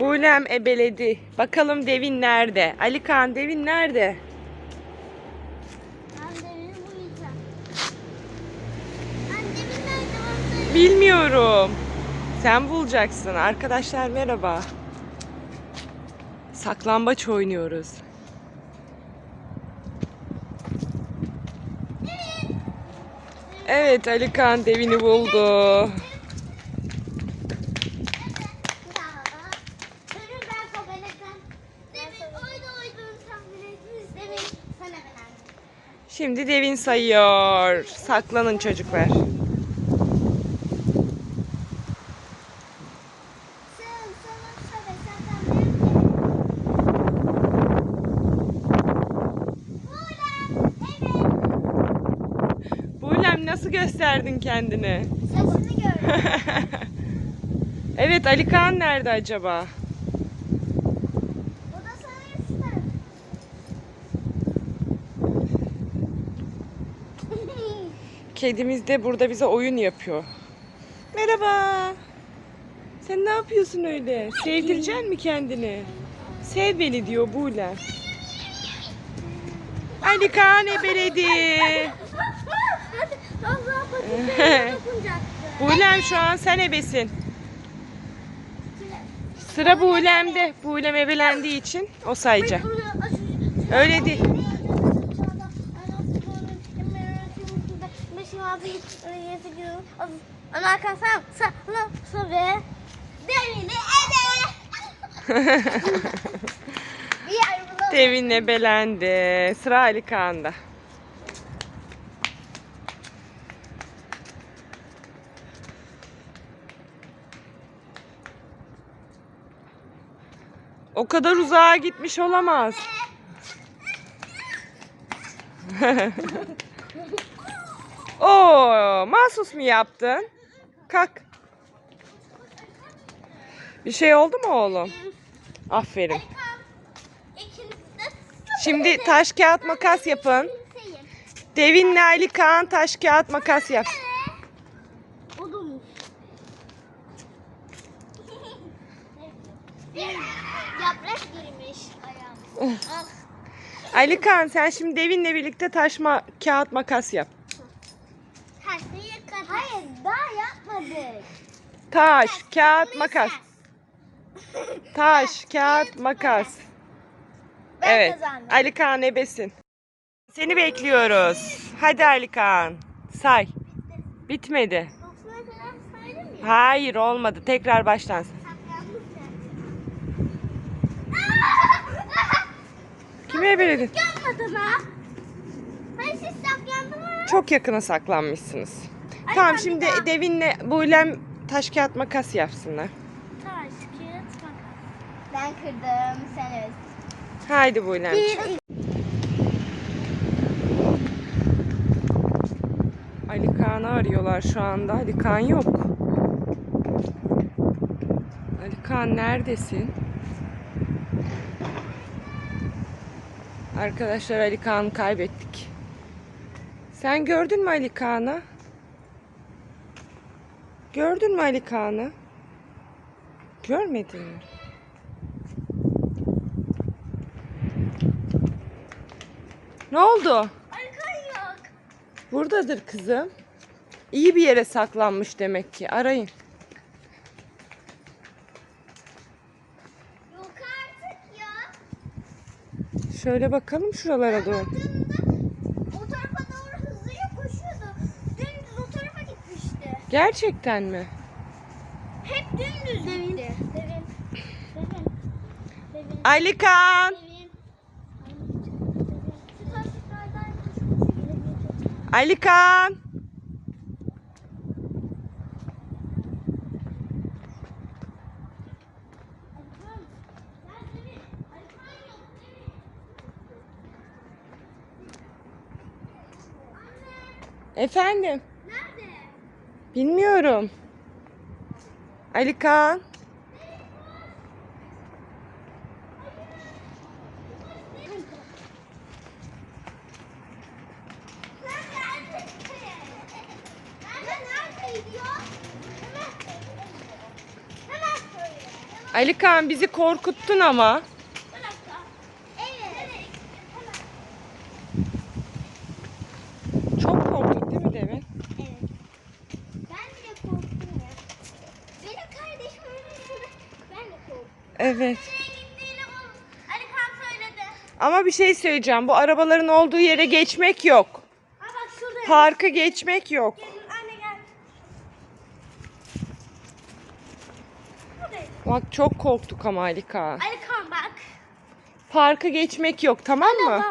Bulem ebeledi. Bakalım Devin nerede? Ali Kaan Devin nerede? Ben devini bulacağım. Ben devin nerede oldu? Bilmiyorum. Sen bulacaksın. Arkadaşlar merhaba. Saklambaç oynuyoruz. Evet Ali Kaan Devin'i buldu. Devin ben kabeletten. Devin oydu oyduğunu tahmin ettiniz. Devin sana ben Şimdi Devin sayıyor. Saklanın çocuklar. Bulem nasıl gösterdin kendini? Sesini gördüm. evet Ali Kaan nerede acaba? O da sana ister. Kedimiz de burada bize oyun yapıyor. Merhaba. Sen ne yapıyorsun öyle? Sevdireceksin mi kendini? Sev beni diyor Bulem. Ali patatesine dokunacaktı. Bulem şu an sen ebesin. Sıra Bulem'de. Bulem ebelendiği için o sayacak. Öyle değil. Ana arkadaşlar sana söyle. Devini eve. Bir yer bulalım. Devin ebelendi. Sıra Ali Kaan'da. O kadar uzağa gitmiş olamaz. Oo, mahsus mu yaptın? Kalk. Bir şey oldu mu oğlum? Aferin. Şimdi taş kağıt makas yapın. Devin'le Ali Kaan taş kağıt makas yap. Yaprak girmiş. Ali Kaan sen şimdi Devin'le birlikte taş ma- kağıt makas yap. Taşlayı kadar. Hayır daha yapmadık. Taş, kağıt, makas. Taş, kağıt, makas. Ben Evet. kazandım. Ali Kaan ebesin. Seni bekliyoruz. Hadi Ali Kaan. Say. Bitmedi. Dokuzuna kadar saydım ya. Hayır olmadı. Tekrar başlansın. Saklanmış Kimi ebeledin? Yapmadın ha. Hayır siz? Çok yakına saklanmışsınız. Tamam şimdi. Devin'le Buylem taş kağıt makas yapsınlar. Taş, kağıt, makas. Ben kırdım, sen öz. Haydi Buylem. Ali Kaan'ı arıyorlar şu anda. Ali Kaan yok. Ali Kaan neredesin? Arkadaşlar Ali Kaan'ı kaybettik. Sen gördün mü Ali Kaan'ı? Gördün mü Ali Kaan'ı? Görmedin mi? Ne oldu? Arkan yok. Buradadır kızım. İyi bir yere saklanmış demek ki. Arayın. Yok artık ya. Şöyle bakalım şuralara doğru. Baktığımda o tarafa doğru hızlıca koşuyordu. Dümdüz o tarafa gitmişti. Gerçekten mi? Hep dümdüz Devin. Devin. Devin. Devin. Ali Kaan. Devin. Şu taşlıklardan koşması gerekiyor. Ali Kaan. Efendim. Nerede? Bilmiyorum. Ali Kaan. Nerede? Nerede gidiyor? Hemen. Hemen söyle. Ali Kaan bizi korkuttun ama. Bir dakika. Evet. Çok korktuk değil mi Devin? Evet. Ben bile korktum ya. Benim kardeşim öyle Ben de korktum. Evet. Ama bir şey söyleyeceğim. Bu arabaların olduğu yere geçmek yok. Parka geçmek yok. Bak çok korktuk ama Ali Kaan. Ali Kan bak. Parka geçmek yok tamam mı?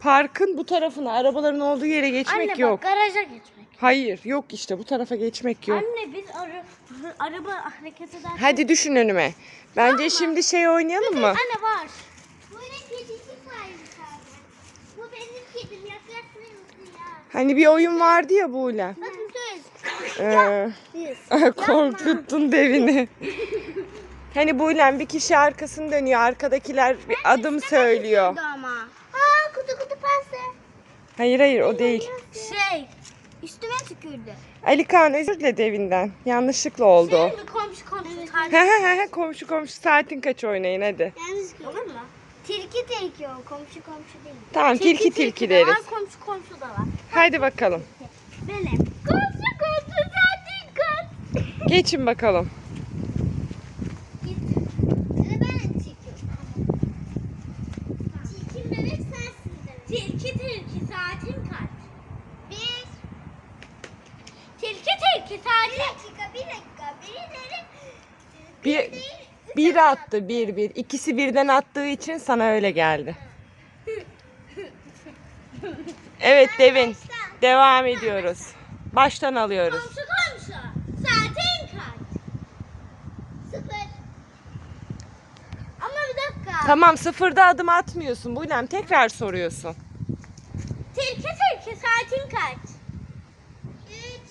Parkın bu tarafına arabaların olduğu yere geçmek Anne yok. bak garaja geçmek. Hayır yok işte bu tarafa geçmek yok. Anne biz ara, araba hareket eder. Hadi düşün önüme. Bence şimdi şey oynayalım mı? Anne var. Böyle kedisi var bir tane. Bu benim kedim yaklaşmıyor musun ya? Hani bir oyun vardı ya Buğla. Bakın söz. Ee, Biz. korkuttun devini. Hani Buğlem bir kişi arkasını dönüyor. Arkadakiler bir adım söylüyor. ama. Aa kutu kutu pasta. Hayır hayır o değil. Şey üstüme tükürdü. Ali Kaan özür dile devinden. Yanlışlıkla oldu o. Şimdi komşu komşu He he he komşu komşu saatin kaç oynayın hadi. Yalnız Olur mu? Tilki tilki o komşu komşu değil. Tamam tilki tilki deriz. Var komşu komşu da var. Hadi bakalım. Benim. Komşu komşu zaten kız. Geçin bakalım. Git. Sıra ben çekiyorum. Tilki bebek sensin demek. Tilki tilki saatin kaç? Bir. Tilki tilki saatin. Bir dakika bir dakika. Birileri Bir, bir attı bir bir. İkisi birden attığı için sana öyle geldi. Evet Devin. Devam ediyoruz. Baştan alıyoruz. Komşu komşu. Saatin kaç? Sıfır. Ama bir dakika. Tamam sıfırda adım atmıyorsun. Buylem tekrar soruyorsun. Tilki tilki saatin kaç? Üç.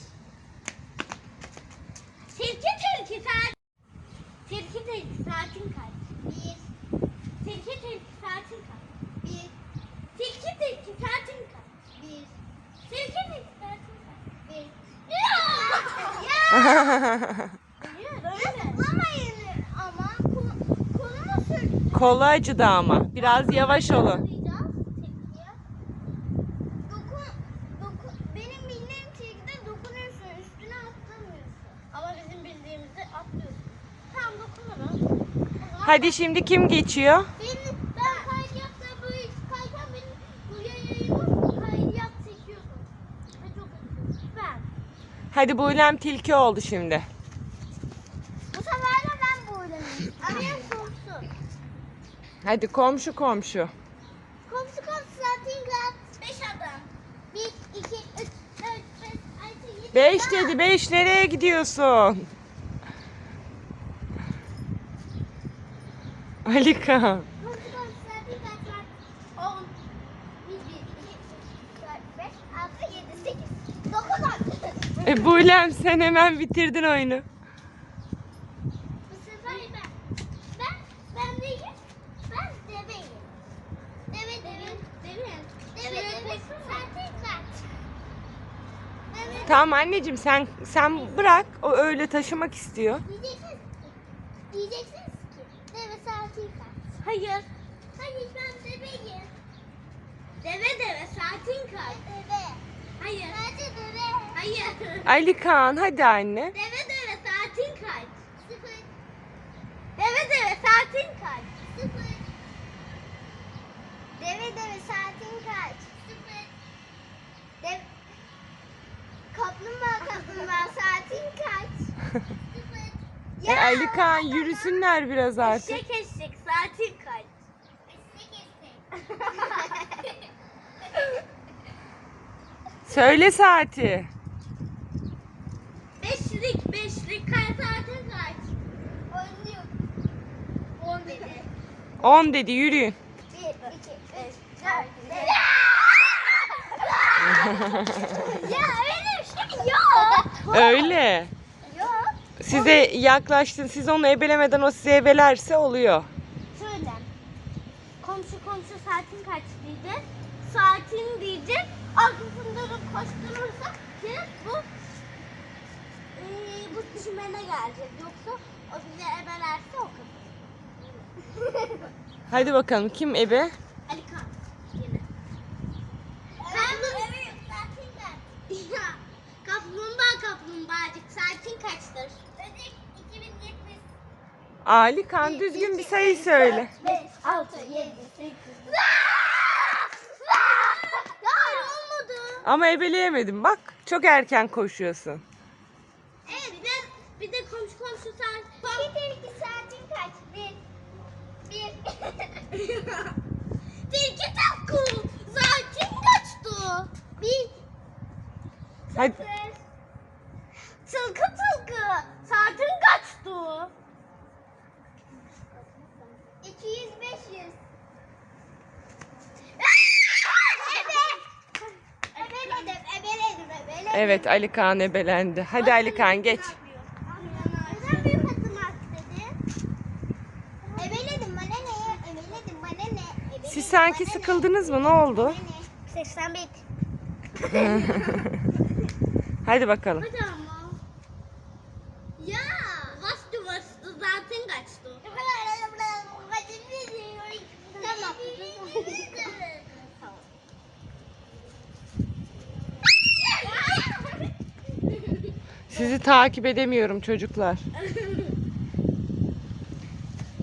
Tilki tilki saat. Tilki tilki saatin kaç? Bir. Tilki tilki saatin kaç? Bir. Tilki tilki saatin kaç? Bir. Tilki tilki saatin kaç? Bir. Ya! Ya! Zıplamayın ama kol- kolumu sür. Kolu acıdı ama. Biraz yavaş olun. Atlayacağız tilkiye. Dokun, dokun, benim bildiğim tilkide dokunuyorsun, üstüne atlamıyorsun. Ama bizim bildiğimizde atlıyorsun. Tamam dokunurum. O zaman Hadi şimdi kim geçiyor? Benim, ben kaydıyakta böyle kayken benim buraya yayılıp kaydıyak çekiyordum. Ve çok acıyor. Ben. Hadi Buylem tilki oldu şimdi. Bu sefer de ben buradayım. Araya komşu. Hadi komşu komşu. Komşu komşu saatin kaç? Beş adam. Bir, iki, üç, dört, beş, altı, yedi. Beş dedi. Beş nereye gidiyorsun? Ali Kaan. Komşu komşu saatin kaç var? On. Bir, bir, iki, üç, dört, beş, altı, yedi, sekiz. Dokuz on. E Buylem sen hemen bitirdin oyunu. Bu sefer ben. Ben, ben değilim. Ben deveyim. Deve, deve, deve. Deve, deve. Saatin kaç? Deve, Tamam anneciğim sen sen bırak. O öyle taşımak istiyor. Diyeceksiniz ki, diyeceksiniz ki deve saati kaç? Hayır. Hayır ben deveyim. Deve deve saatin kaç? Deve. Hayır. Sadece deve. Hayır. Ali Kaan hadi anne. Deve deve saatin kaç? Sıfır. Deve deve saatin kaç? Sıfır. Deve deve saatin kaç? Sıfır. Dev... Kaplumbağa kaplumbağa saatin kaç? Sıfır. E Ali Kaan yürüsünler biraz artık. Eşek eşek saatin kaç? Eşek eşek. Söyle saati. Beşlik beşlik kaç saatin kaç? On yok. On dedi. 10 dedi yürüyün. Bir, iki, üç, dört, beş. ya öyle bir şey yok. Öyle. Yok. Size yaklaştın. Siz onu ebelemeden o size ebelerse oluyor. Şöyle. Komşu komşu saatin kaç diyeceğiz. Saatin diyecek. Arkasında da koşturursa ki bu Ee, bu düşmene geleceğiz. Yoksa o bize ebelerse o kadar. Hadi bakalım kim ebe? Ali Kan. Yine. Ben bu... Sakin kaç. Kaplumbağa kaplumbağacık. Sakin kaçtır? Ödek 2070. Ali Kan düzgün bir sayı söyle. 5, 6, 7, 8. Hayır olmadı. Ama ebeleyemedim bak. Çok erken koşuyorsun. Bir de, bir komşu komşu saat. Bir iki saatin kaç? Bir. Bir. Tilki takku. Saatin kaçtı? Bir. Hadi. Sıfır. Tılkı tılkı. Saatin kaçtı? 200 500. Ebeledim, ebeledim, ebeledim. Evet Ali Kaan ebelendi. Hadi Ali Kaan geç. Neden büyük atmak dedi? Ebeledim bana ne? Ebeledim bana ne? Ebeledim, Siz sanki sıkıldınız mı? Ne oldu? Bana ne? 81. Hadi bakalım. Hadi ama. Ya. Bastı bastı zaten kaçtı. Tamam. Sizi takip edemiyorum çocuklar.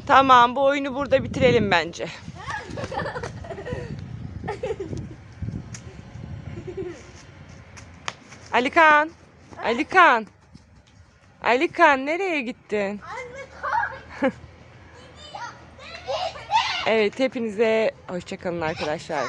Tamam bu oyunu burada bitirelim bence. Ali Kaan. Ali Kaan. Ali Kaan nereye gittin? Evet hepinize hoşçakalın arkadaşlar.